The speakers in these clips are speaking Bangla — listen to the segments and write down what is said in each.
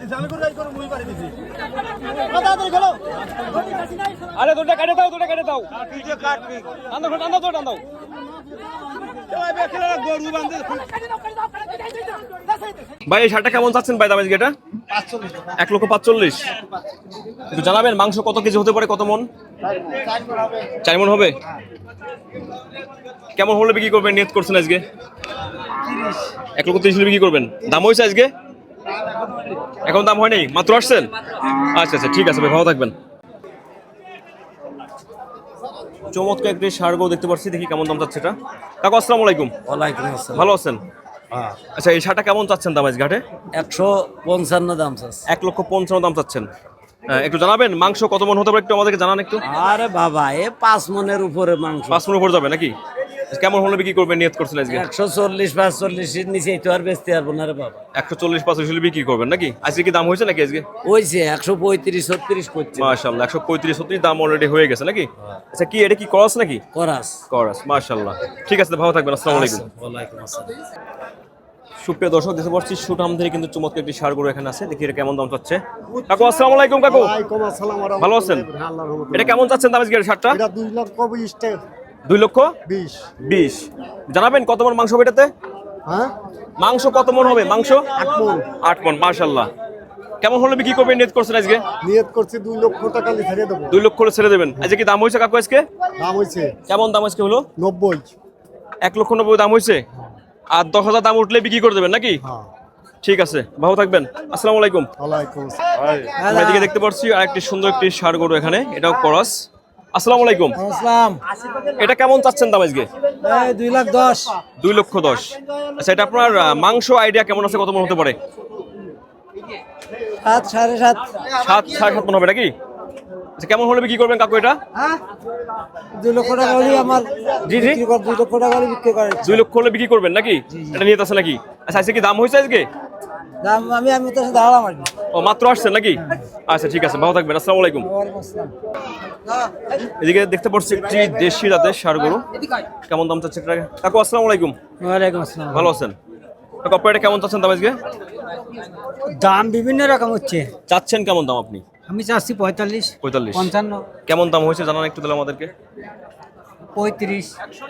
দিছি আমি করে করে মুই পারি দিছি। তাড়াতাড়ি খেলো। আরে দুটা কেটে দাও দুটা কেটে দাও। দাও টান দাও ভাই এই শার্টটা কেমন চাচ্ছেন ভাই দাম আজকে এটা এক লক্ষ পাঁচচল্লিশ। একটু জানাবেন মাংস কত কেজি হতে পারে কত মন? চার মন হবে। কেমন হলে বিক্রি করবেন নিয়ত করছেন আজকে? এক লক্ষ তিরিশ বিক্রি করবেন। দাম হয়েছে আজকে? এখন দাম হয়নি মাত্র আসছেন? আচ্ছা আচ্ছা ঠিক আছে ভাই ভালো থাকবেন। চমৎকার একটি সারগো দেখতে পাচ্ছি দেখি কেমন দাম চাচ্ছে এটা। কাকু আসসালামু আলাইকুম। ওয়ালাইকুম আসসালাম। ভালো আছেন? আচ্ছা এই শার্টটা কেমন চাচ্ছেন দাম আজকে ঘাটে একশো পঞ্চান্ন দাম চাচ্ছে। এক লক্ষ পঞ্চান্ন দাম চাচ্ছেন। হ্যাঁ, একটু জানাবেন মাংস কত মন হতে পারে একটু আমাদেরকে জানান একটু। আরে বাবা এ পাঁচ মনের উপরে মাংস। পাঁচ মন উপর যাবে নাকি? কেমন হলে বিক্রি করবেন নিয়ত করছেন আজকে? একশো চল্লিশ পাঁচ নিচে তো আর বেচতে পারব না রে বাবা। একশো চল্লিশ পাঁচ হলে বিক্রি করবেন নাকি? আজকে কি দাম হয়েছে নাকি আজকে? ওইছে একশো পঁয়ত্রিশ ছত্রিশ করছে। মাশাল্লাহ একশো পঁয়ত্রিশ ছত্রিশ দাম অলরেডি হয়ে গেছে নাকি? আচ্ছা কি এটা কি করস নাকি? করাস। করস মাশাল্লাহ ঠিক আছে ভালো থাকবেন আসসালামু আলাইকুম। ওয়ালাইকুম আসসালাম। সুপ্রিয় দর্শক দেখতে পাচ্ছি সুঠাম থেকে কিন্তু চমৎকার একটি সার গরু এখানে আছে। দেখি এটা কেমন দাম চাচ্ছে। কাকু আসসালামু আলাইকুম কাকু। ওয়ালাইকুম আসসালাম ভালো আছেন। এটা কেমন চাচ্ছেন দাম আজকে শার্টটা এটা 2 লক্ষ 20 টাকা দুই লক্ষ? 20 বিশ। জানাবেন কত মন মাংস হবে এটাতে? হ্যাঁ? মাংস কত মন হবে? মাংস? আট মণ। আট মন মাশাল্লাহ কেমন হলে বিক্রি করবেন? নিয়ত করছেন আজকে? নিয়ত করছি দুই লক্ষ টাকা ছেড়ে দেবো। দুই লক্ষ করে ছেড়ে দেবেন। আজকে কি দাম হয়েছে কাকু আজকে? দাম হইছে কেমন দাম আজকে হলো? 90 এক লক্ষ নব্বই দাম হয়েছে? আর দশ হাজার দাম উঠলে বিক্রি করে দেবেন নাকি? হ্যাঁ। ঠিক আছে ভালো থাকবেন। আসসালামু আলাইকুম। ওয়ালাইকুম আসসালাম। এদিকে দেখতে পাচ্ছি আর একটি সুন্দর একটি সার গরু এখানে। এটাও করস। আসসালামু আলাইকুম। আসসালাম। এটা কেমন চাচ্ছেন দাম আজকে? দুই লাখ দশ। দুই লক্ষ দশ। আচ্ছা এটা আপনার মাংস আইডিয়া কেমন আছে? কত মন হতে পারে? সাত সাড়ে সাত। সাত সাড়ে সাত মন হবে নাকি? আচ্ছা কেমন হলে বিক্রি করবেন কাকু এটা? হ্যাঁ? দুই লক্ষ টাকা হলে আমার জি, জি। দুই লক্ষ টাকা হলে বিক্রি করে দুই লক্ষ হলে বিক্রি করবেন নাকি? এটা নিয়ে আছে নাকি? আচ্ছা আজকে কি দাম হয়েছে আজকে? দাম আমি আমি তো দাঁড়ালাম আর কি। ও মাত্র আসছেন নাকি? আচ্ছা ঠিক আছে ভালো থাকবেন আসসালামু আলাইকুম। এদিকে দেখতে পাচ্ছি একটি দেশি রাতের সার গরু। কেমন দাম চাচ্ছে এটা কাকু আসসালামু আলাইকুম। ওয়ালাইকুম আসসালাম। ভালো আছেন? কাকু আপনার এটা কেমন চাচ্ছেন দাম আজকে? দাম বিভিন্ন রকম হচ্ছে। চাচ্ছেন কেমন দাম আপনি? আমি চাচ্ছি পঁয়তাল্লিশ পঁয়তাল্লিশ। পঞ্চান্ন। কেমন দাম হয়েছে জানান একটু তাহলে আমাদেরকে। পঁয়ত্রিশ।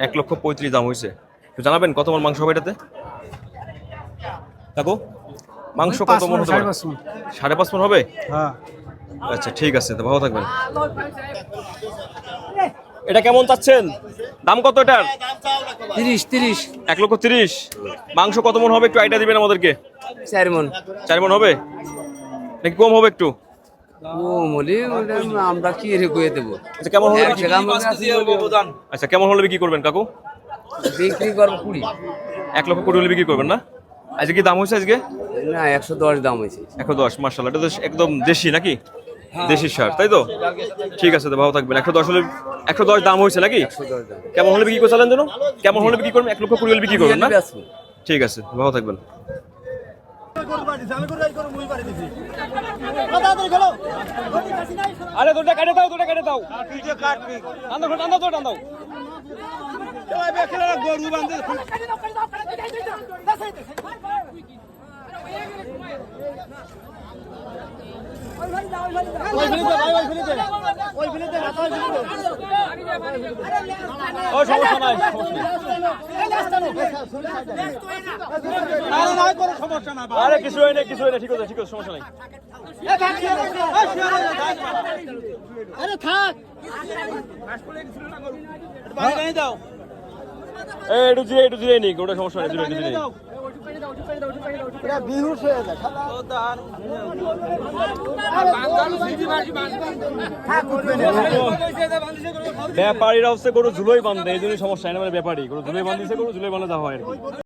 এক লক্ষ পঁয়ত্রিশ দাম হয়েছে। জানাবেন কত মন মাংস হবে এটাতে? কাকু? মাংস কত মন হতে সাড়ে পারে? পাঁচ সাড়ে পাঁচ মন হবে? হ্যাঁ। আচ্ছা ঠিক আছে তো ভালো থাকবেন। এটা কেমন চাচ্ছেন? দাম কত এটার? তিরিশ তিরিশ। এক লক্ষ তিরিশ। মাংস কত মন হবে? একটু আইডিয়া দিবেন আমাদেরকে। চার মন। চার মন হবে? নাকি কম হবে একটু? আমরা কি দেবো? আচ্ছা কেমন হলে আচ্ছা কেমন হলে বিক্রি করবেন কাকু? বিক্রি করব কুড়ি। এক লক্ষ কোটি হলে বিক্রি করবেন না? আজকে কি দাম হয়েছে আজকে? না একশো দশ দাম হয়েছে একশো দশ মার্শাল্লাহ এটা তো একদম দেশি নাকি দেশি সার তাই তো ঠিক আছে তো ভালো থাকবেন একশো দশ হলে একশো দশ দাম হয়েছে নাকি কেমন হলে বিক্রি করছিলেন যেন কেমন হলে বিক্রি করবেন এক লক্ষ কুড়ি হলে বিক্রি করবেন না ঠিক আছে ভালো থাকবেন আরে দুটা কেটে দাও দুটা কেটে দাও টান দাও টান দাও টান দাও ও সমস্যা নাই নাই আরে কিছু হয় না কিছু হয় না ঠিক আছে ঠিক আছে সমস্যা নাই আরে থাক এই একটু জিরে একটু জিরে নি ওটা সমস্যা নেই জিরে একটু জিরে ব্যাপারীরা হচ্ছে গরু ঝুলোই বান্ধে এই জন্য সমস্যা হয় না মানে ব্যাপারী গরু ঝুলোই বান্ধিছে গরু ঝুলোই বান্ধা হয় আর কি।